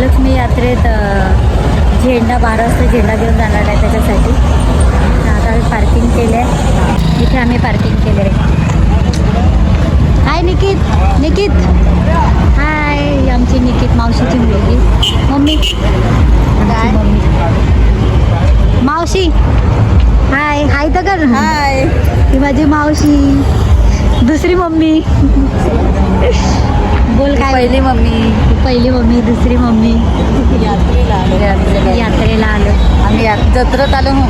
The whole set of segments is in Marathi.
महालक्ष्मी यात्रेत झेंडा बारा वाजता झेंडा घेऊन जाणार आहे त्याच्यासाठी. आता आम्ही पार्किंग केलं आहे इथे आम्ही पार्किंग केलं आहे हाय निकित निकित हाय आमची निकित मावशीची मुलगी. मम्मी. मम्मी. मावशी. हाय हाय तर कर हाय ही माझी मावशी. दुसरी मम्मी. बोल काय? पहिली मम्मी. पहिली मम्मी दुसरी मम्मी. यात्रेला आलो. यात्रेला यात्रेला आलो. आम्ही जत्रेत आलो हो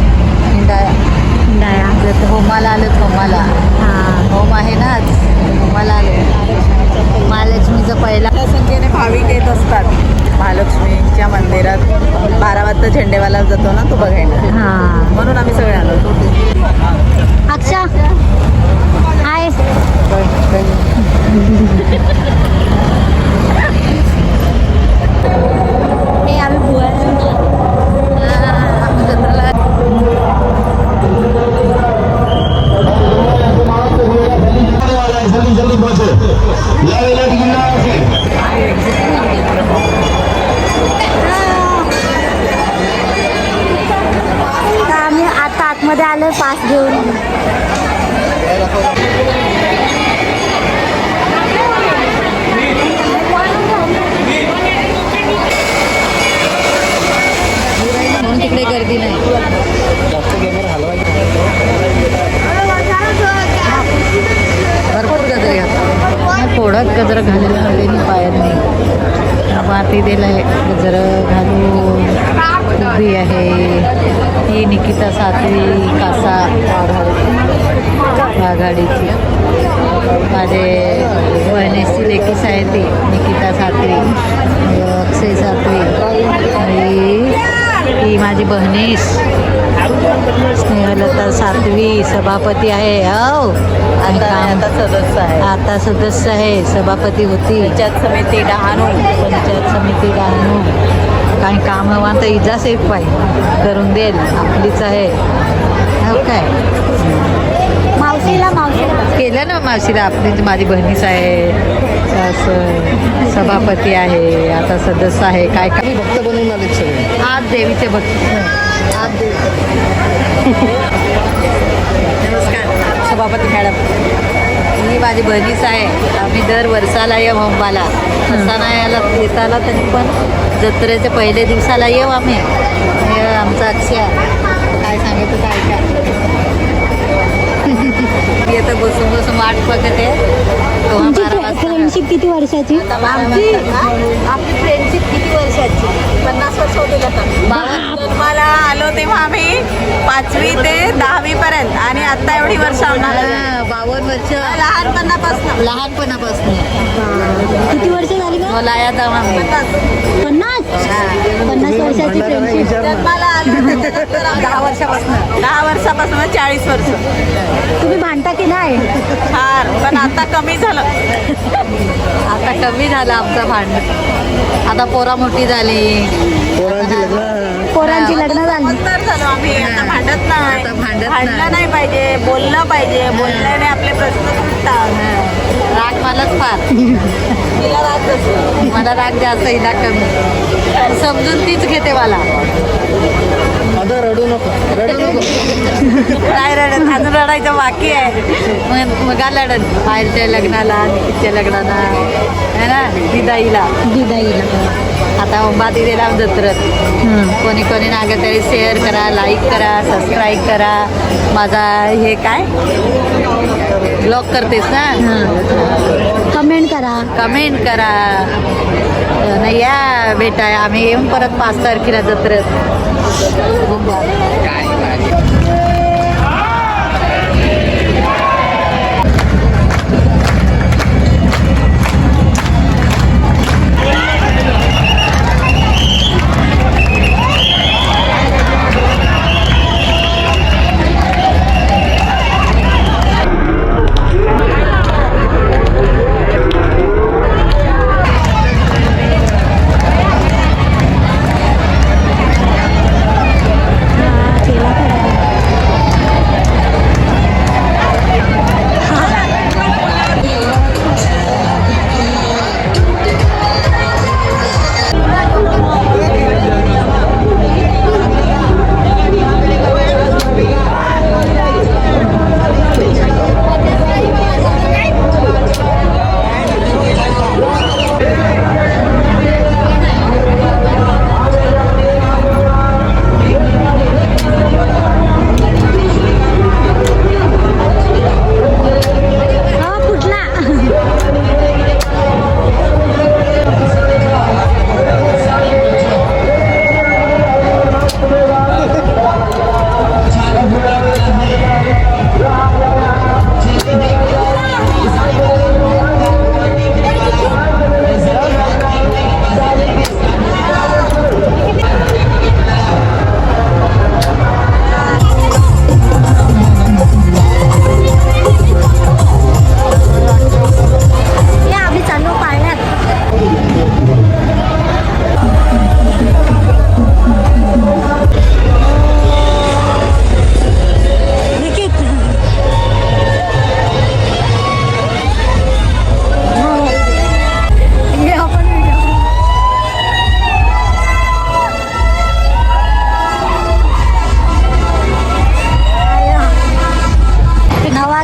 हिंडाया डाया जत होमाला आलो होमाला हा. होम आहे ना आज. होमाला आलो. महालक्ष्मीचं पहिला संख्येने भाविक येत असतात. महालक्ष्मीच्या मंदिरात बारा वाजता झेंडेवाला जातो ना तो बघायला. हा. म्हणून आम्ही सगळे आलो अक्षा. हाय. हे आम्ही बुवा जल्दी जल्दी पहुंचे यावेळेला तिकीट असेल आता आम्ही आता आतमध्ये आलो पास घेऊन इकडे गर्दी नाही. भरपूर गजरे घातले. थोडंच गजर घालून आले मी पायात नाही. माती दिलंय गजर घालून उभी आहे. ही निकिता सातवी कासा आघाडीची माझे बहिणीची लेकीस आहे ती निकिता सातवी अक्षय सातवी. ही माझी बहिणीस. स्नेहलता सातवी सभापती आहे. हो आणि आता सदस्य आहे. आता सदस्य आहे. सभापती होती. पंचायत समिती डहाणू. पंचायत समिती डहाणू. काही काम हवा तर एक पाहिजे करून देईल. आपलीच आहे. हो काय? मावशीला मावशीला. केलं ना मावशीला? आपली माझी बहिणीच आहे असं सभापती आहे आता सदस्य आहे काय काय? भक्त बनवून आले सगळे. आज देवीचे भक्त. आज नमस्कार. सभापती मॅडम ही माझी बहिणीच आहे. आम्ही दर वर्षाला येऊ अंबाला असा नाही याला येताला तरी पण जत्रेचे पहिले दिवसाला येऊ आम्ही. हे आमचा अक्षय काय सांगायचं काय काय मी आता बसून बघते तेव्हा तुमची फ्रेंडशिप किती वर्षाची? आमची? आपली फ्रेंडशिप किती वर्षाची? पन्नास वर्ष होते जन्माला आलो तेव्हा आम्ही पाचवी ते दहावी पर्यंत. आणि आता एवढी वर्ष आम्हाला बावन्न वर्ष. लहानपणापासून. लहानपणापासून. किती वर्ष झाली मला या जावा पन्नास. पन्नास? वर्षाची फ्रेंडशिप जन्माला आलो. दहा वर्षापासून. दहा वर्षापासून चाळीस वर्ष. तुम्ही भांडता की नाही? आता कमी झालं. आता कमी झालं आमचं भांडण. आता पोरा मोठी झाली. पोरांची लग्न. पोरांची लग्न झाली. नंतर झालो आम्ही. आता भांडत नाही. आता भांडत भांडलं नाही. पाहिजे बोललं पाहिजे. बोलल्याने आपले प्रश्न सुटतात. राग मलाच फार. तिला राग. मला राग जास्त हिला कमी. समजून तीच घेते मला. आता रडू नको रडू नको. काय रडत? अजून रडायचं बाकी आहे. मग मगा लढत बाहेरच्या लग्नाला निकितच्या लग्नाला. है ना? दिदाईला. दिदाईला. आता अंबा दिलेला जत्रत. कोणी कोणी नागत आहे शेअर करा लाईक करा सबस्क्राईब करा. माझा हे काय? ब्लॉग करतेस ना? कमेंट करा. कमेंट करा. नाही या बेटा आम्ही येऊन परत पाच तारखेला जत्रेत.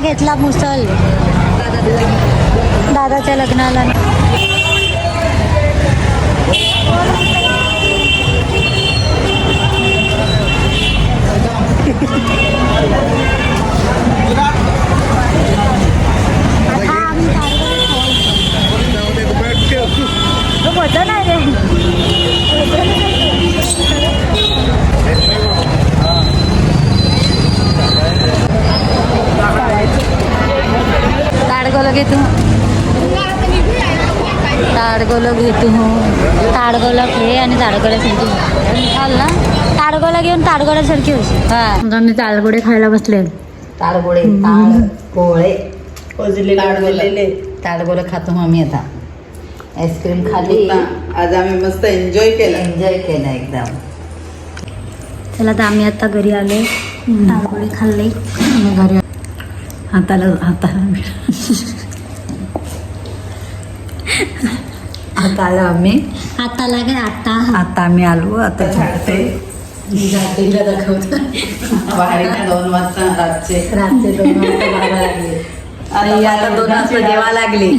घेतला मुसल. दादाच्या लग्नाला. ताडगोलं घे तू ताडगोलं घे तू ताडगोलं घे आणि ताडगोल्यासारखी. चाल ना. ताडगोला घेऊन ताडगोल्यासारखी होशी हा. मी ताडगोडे खायला बसले. ताडगोळे. ताड गोळे ताडगोळे खातो आम्ही आता. आईस्क्रीम खाली. आज आम्ही मस्त एन्जॉय केलं. एन्जॉय केलं एकदम. चला तर आम्ही आता घरी आले ताडगोडे खाल्ले. आम्ही घरी हाताला हाताला आता आलो आम्ही. आता लागे आता. आता आम्ही आलो आता दाखवतो दोन वाजता रातचे. दोन वाजता बारा लागले. दोन वाजता लागली.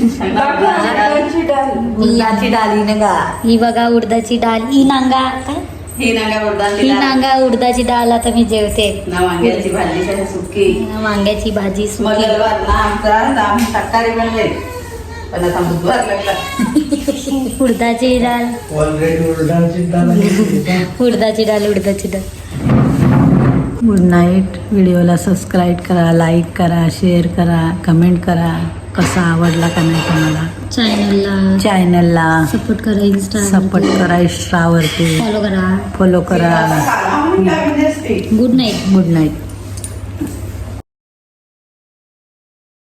डाली गा ही बघा उडदाची डाळ ही नांगा काय? ही नागा ही उडदाची डाळ, नांगा उडदाची डाळ आता मी जेवते. ना वांग्याची भाजी सुकी. वांग्याची भाजी सुकी. मंगळवार ना आमचा आम्ही शाकाहारी बनले. पण आता बुधवार लागला. उडदाची डाळ. उडदाची डाळ उडदाची डाळ गुड नाईट व्हिडिओला सबस्क्राईब करा लाईक करा शेअर करा कमेंट करा. कसा आवडला का नाही तुम्हाला चॅनलला चॅनलला सपोर्ट करा इन्स्टा सपोर्ट करा इंस्टावरती फॉलो करा. फॉलो करा. Good night good night